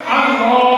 A.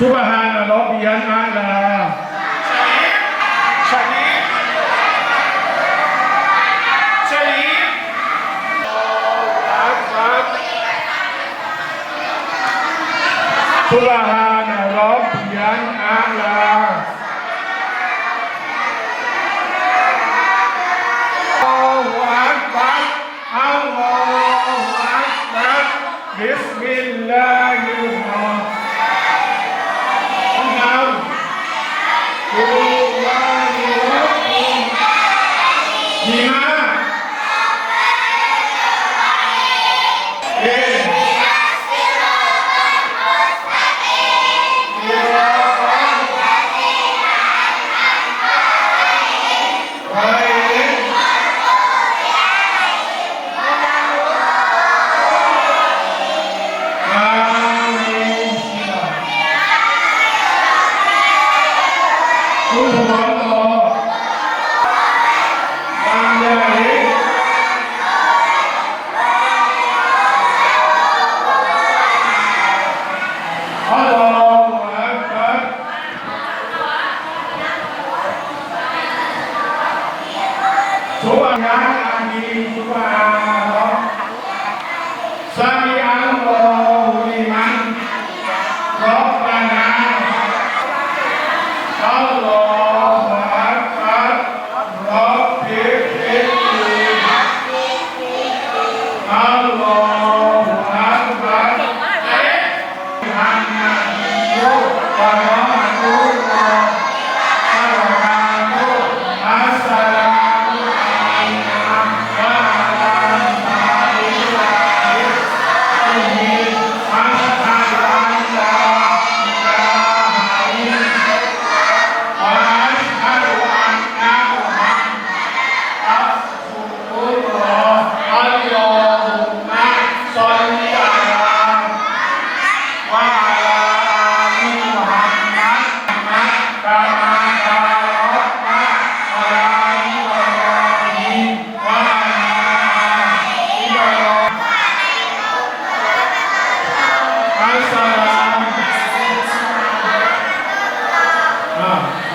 ซุบฮานะรอบบิยนอาลาชลีชลีอักบัรซุบฮานะรอบบิยนอาลาอัลลอฮฺวักบัรบิสมิลลาห ผู้ามัครต่อมาอย่างนี้ฮัลโหลครับช่วยงานอันดีช่วยเนาะสามี